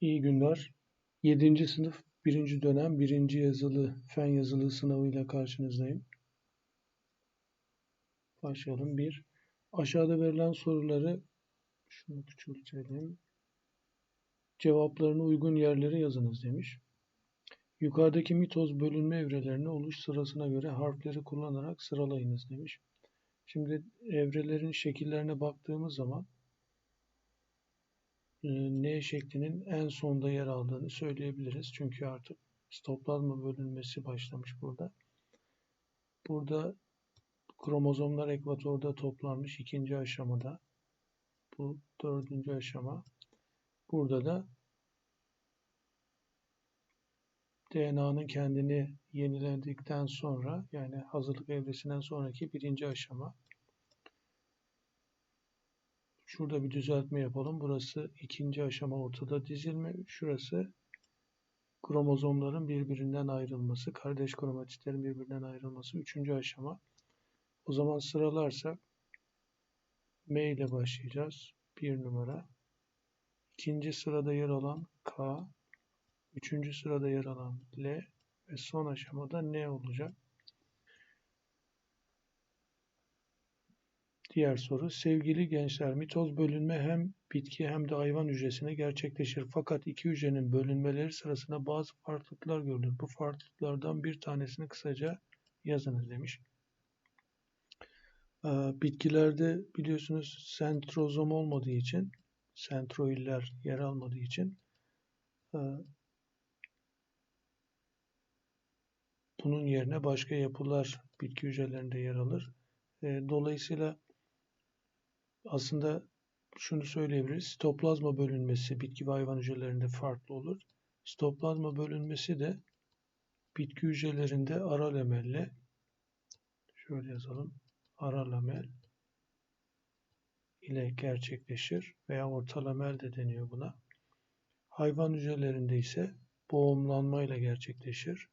İyi günler. 7. sınıf 1. dönem 1. yazılı fen yazılı sınavıyla karşınızdayım. Başlayalım. 1. Aşağıda verilen soruları şunu küçültelim. Cevaplarını uygun yerlere yazınız demiş. Yukarıdaki mitoz bölünme evrelerini oluş sırasına göre harfleri kullanarak sıralayınız demiş. Şimdi evrelerin şekillerine baktığımız zaman N şeklinin en sonda yer aldığını söyleyebiliriz. Çünkü artık stoplazma bölünmesi başlamış burada. Burada kromozomlar ekvatorda toplanmış ikinci aşamada. Bu dördüncü aşama. Burada da DNA'nın kendini yenilendikten sonra yani hazırlık evresinden sonraki birinci aşama. Şurada bir düzeltme yapalım. Burası ikinci aşama ortada dizilme. Şurası kromozomların birbirinden ayrılması, kardeş kromatitlerin birbirinden ayrılması. Üçüncü aşama. O zaman sıralarsak M ile başlayacağız. Bir numara. İkinci sırada yer alan K. Üçüncü sırada yer alan L. Ve son aşamada N olacak. Diğer soru. Sevgili gençler, mitoz bölünme hem bitki hem de hayvan hücresine gerçekleşir. Fakat iki hücrenin bölünmeleri sırasında bazı farklılıklar görülür. Bu farklılıklardan bir tanesini kısaca yazınız demiş. Ee, bitkilerde biliyorsunuz sentrozom olmadığı için, sentroiller yer almadığı için e, bunun yerine başka yapılar bitki hücrelerinde yer alır. E, dolayısıyla aslında şunu söyleyebiliriz. Sitoplazma bölünmesi bitki ve hayvan hücrelerinde farklı olur. Sitoplazma bölünmesi de bitki hücrelerinde ara lamelle şöyle yazalım. Ara lamel ile gerçekleşir veya orta lamel de deniyor buna. Hayvan hücrelerinde ise boğumlanma ile gerçekleşir.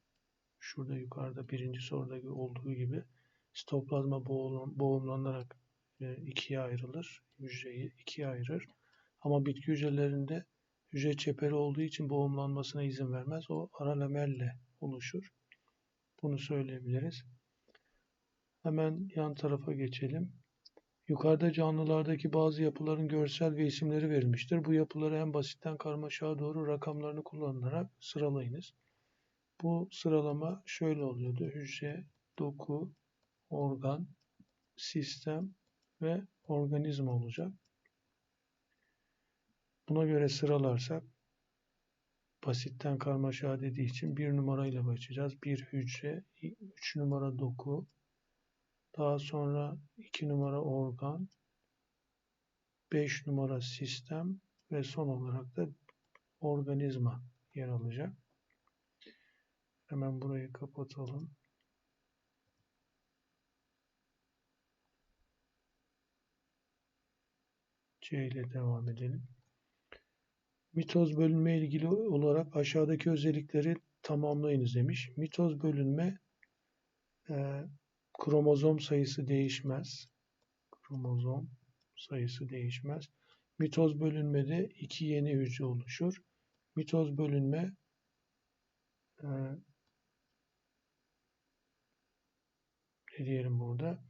Şurada yukarıda birinci sorudaki olduğu gibi sitoplazma boğumlanarak ikiye ayrılır. Hücreyi ikiye ayırır. Ama bitki hücrelerinde hücre çeperi olduğu için boğumlanmasına izin vermez. O ara lamelle oluşur. Bunu söyleyebiliriz. Hemen yan tarafa geçelim. Yukarıda canlılardaki bazı yapıların görsel ve isimleri verilmiştir. Bu yapıları en basitten karmaşağa doğru rakamlarını kullanarak sıralayınız. Bu sıralama şöyle oluyordu. Hücre, doku, organ, sistem, ve organizma olacak. Buna göre sıralarsak basitten karmaşa dediği için bir numarayla başlayacağız. Bir hücre, üç numara doku, daha sonra iki numara organ, beş numara sistem ve son olarak da organizma yer alacak. Hemen burayı kapatalım. C ile devam edelim. Mitoz bölünme ilgili olarak aşağıdaki özellikleri tamamlayınız demiş. Mitoz bölünme e, kromozom sayısı değişmez. Kromozom sayısı değişmez. Mitoz bölünmede iki yeni hücre oluşur. Mitoz bölünme e, ne diyelim burada?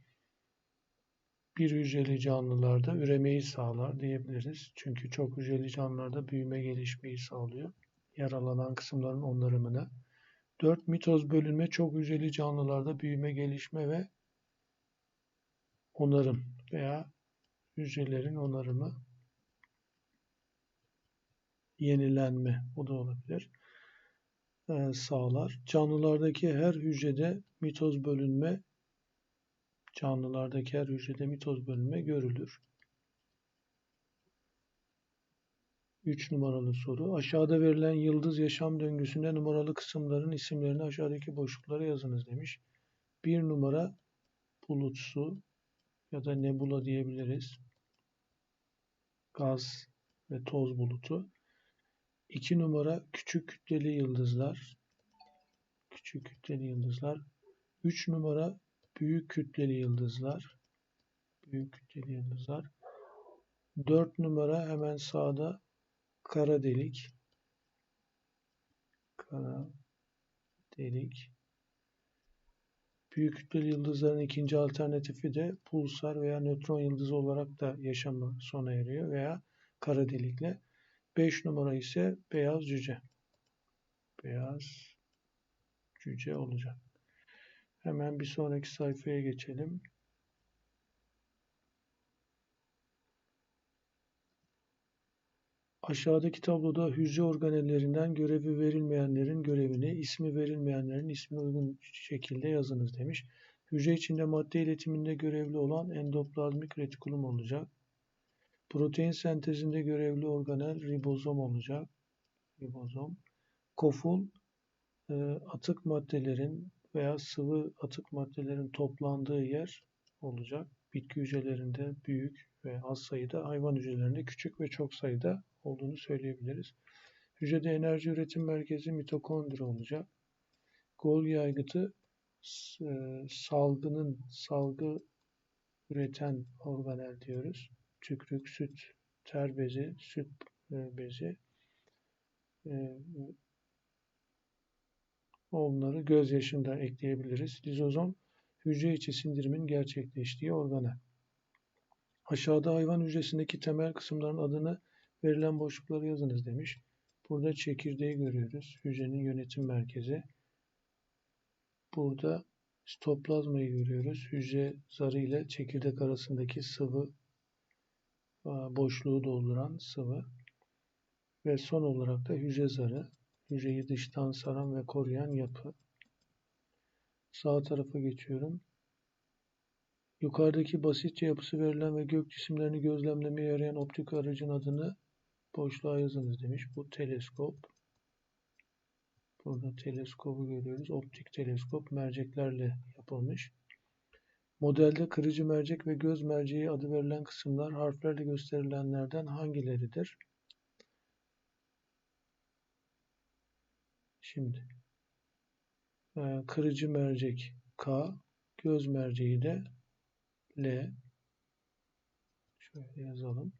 Bir hücreli canlılarda üremeyi sağlar diyebiliriz. Çünkü çok hücreli canlılarda büyüme gelişmeyi sağlıyor. Yaralanan kısımların onarımını. 4. Mitoz bölünme çok hücreli canlılarda büyüme, gelişme ve onarım veya hücrelerin onarımı yenilenme o da olabilir ee, sağlar. Canlılardaki her hücrede mitoz bölünme Canlılardaki her hücrede mitoz bölünme görülür. 3 numaralı soru. Aşağıda verilen yıldız yaşam döngüsünde numaralı kısımların isimlerini aşağıdaki boşluklara yazınız demiş. 1 numara bulut su ya da nebula diyebiliriz. Gaz ve toz bulutu. 2 numara küçük kütleli yıldızlar. Küçük kütleli yıldızlar. 3 numara büyük kütleli yıldızlar. Büyük kütleli yıldızlar. 4 numara hemen sağda kara delik. Kara delik. Büyük kütleli yıldızların ikinci alternatifi de pulsar veya nötron yıldızı olarak da yaşamı sona eriyor veya kara delikle. 5 numara ise beyaz cüce. Beyaz cüce olacak. Hemen bir sonraki sayfaya geçelim. Aşağıdaki tabloda hücre organellerinden görevi verilmeyenlerin görevini, ismi verilmeyenlerin ismine uygun şekilde yazınız demiş. Hücre içinde madde iletiminde görevli olan endoplazmik retikulum olacak. Protein sentezinde görevli organel ribozom olacak. Ribozom. Koful e, atık maddelerin veya sıvı atık maddelerin toplandığı yer olacak. Bitki hücrelerinde büyük ve az sayıda, hayvan hücrelerinde küçük ve çok sayıda olduğunu söyleyebiliriz. Hücrede enerji üretim merkezi mitokondri olacak. Golgi aygıtı e, salgının salgı üreten organel diyoruz. Tükrük, süt, ter bezi, süt e, bezi e, onları gözyaşında ekleyebiliriz. Lizozom hücre içi sindirimin gerçekleştiği organel. Aşağıda hayvan hücresindeki temel kısımların adını verilen boşlukları yazınız demiş. Burada çekirdeği görüyoruz. Hücrenin yönetim merkezi. Burada stoplazmayı görüyoruz. Hücre zarı ile çekirdek arasındaki sıvı boşluğu dolduran sıvı. Ve son olarak da hücre zarı. Hücreyi dıştan saran ve koruyan yapı. Sağ tarafa geçiyorum. Yukarıdaki basitçe yapısı verilen ve gök cisimlerini gözlemlemeye yarayan optik aracın adını boşluğa yazınız demiş. Bu teleskop. Burada teleskobu görüyoruz. Optik teleskop merceklerle yapılmış. Modelde kırıcı mercek ve göz merceği adı verilen kısımlar harflerle gösterilenlerden hangileridir? Şimdi e, kırıcı mercek K, göz merceği de L. Şöyle yazalım.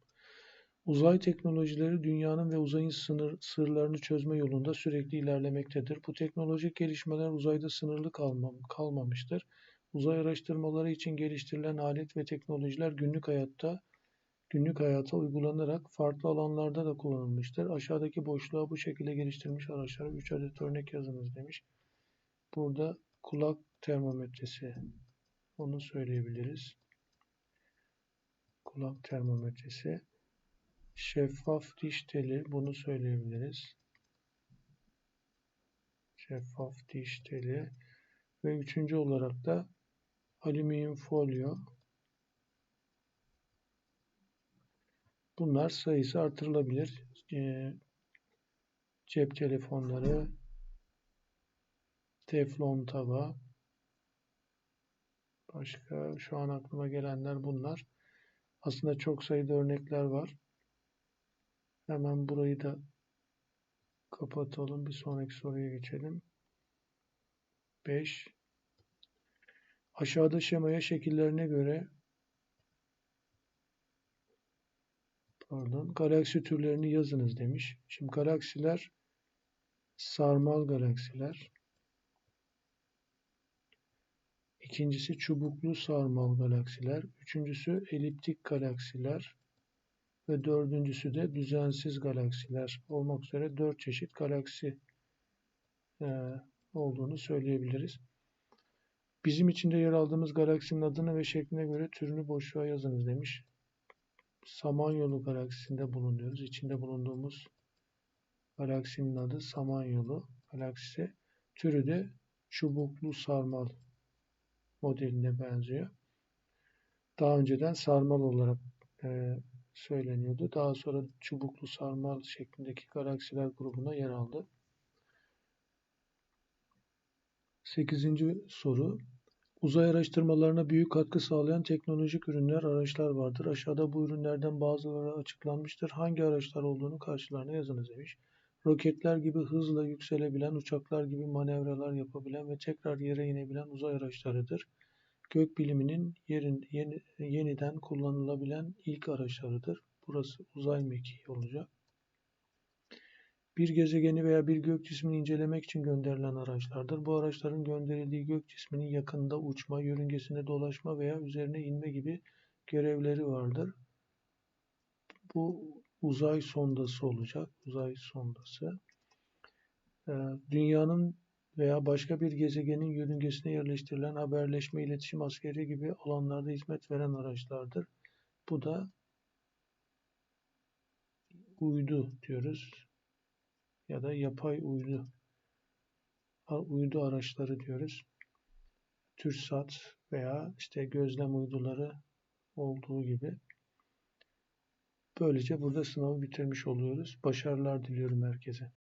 Uzay teknolojileri dünyanın ve uzayın sınır, sırlarını çözme yolunda sürekli ilerlemektedir. Bu teknolojik gelişmeler uzayda sınırlı kalmam, kalmamıştır. Uzay araştırmaları için geliştirilen alet ve teknolojiler günlük hayatta günlük hayata uygulanarak farklı alanlarda da kullanılmıştır. Aşağıdaki boşluğa bu şekilde geliştirilmiş araçlara 3 adet örnek yazınız demiş. Burada kulak termometresi onu söyleyebiliriz. Kulak termometresi. Şeffaf diş teli bunu söyleyebiliriz. Şeffaf diş teli. Ve üçüncü olarak da alüminyum folyo. Bunlar sayısı artırılabilir. E, cep telefonları, teflon tava, başka şu an aklıma gelenler bunlar. Aslında çok sayıda örnekler var. Hemen burayı da kapatalım. Bir sonraki soruya geçelim. 5. Aşağıda şemaya şekillerine göre pardon, galaksi türlerini yazınız demiş. Şimdi galaksiler sarmal galaksiler. İkincisi çubuklu sarmal galaksiler. Üçüncüsü eliptik galaksiler ve dördüncüsü de düzensiz galaksiler olmak üzere dört çeşit galaksi e, olduğunu söyleyebiliriz. Bizim içinde yer aldığımız galaksinin adını ve şekline göre türünü boşluğa yazınız demiş. Samanyolu galaksisinde bulunuyoruz. İçinde bulunduğumuz galaksinin adı Samanyolu galaksisi. Türü de çubuklu sarmal modeline benziyor. Daha önceden sarmal olarak e, söyleniyordu. Daha sonra çubuklu sarmal şeklindeki galaksiler grubuna yer aldı. Sekizinci soru. Uzay araştırmalarına büyük katkı sağlayan teknolojik ürünler, araçlar vardır. Aşağıda bu ürünlerden bazıları açıklanmıştır. Hangi araçlar olduğunu karşılarına yazınız demiş. Roketler gibi hızla yükselebilen, uçaklar gibi manevralar yapabilen ve tekrar yere inebilen uzay araçlarıdır gökbiliminin yerin, yeni, yeniden kullanılabilen ilk araçlarıdır. Burası uzay mekiği olacak. Bir gezegeni veya bir gök cismini incelemek için gönderilen araçlardır. Bu araçların gönderildiği gök cisminin yakında uçma, yörüngesinde dolaşma veya üzerine inme gibi görevleri vardır. Bu uzay sondası olacak. Uzay sondası. Ee, dünyanın veya başka bir gezegenin yörüngesine yerleştirilen haberleşme, iletişim, askeri gibi alanlarda hizmet veren araçlardır. Bu da uydu diyoruz ya da yapay uydu uydu araçları diyoruz. TürkSat veya işte gözlem uyduları olduğu gibi. Böylece burada sınavı bitirmiş oluyoruz. Başarılar diliyorum herkese.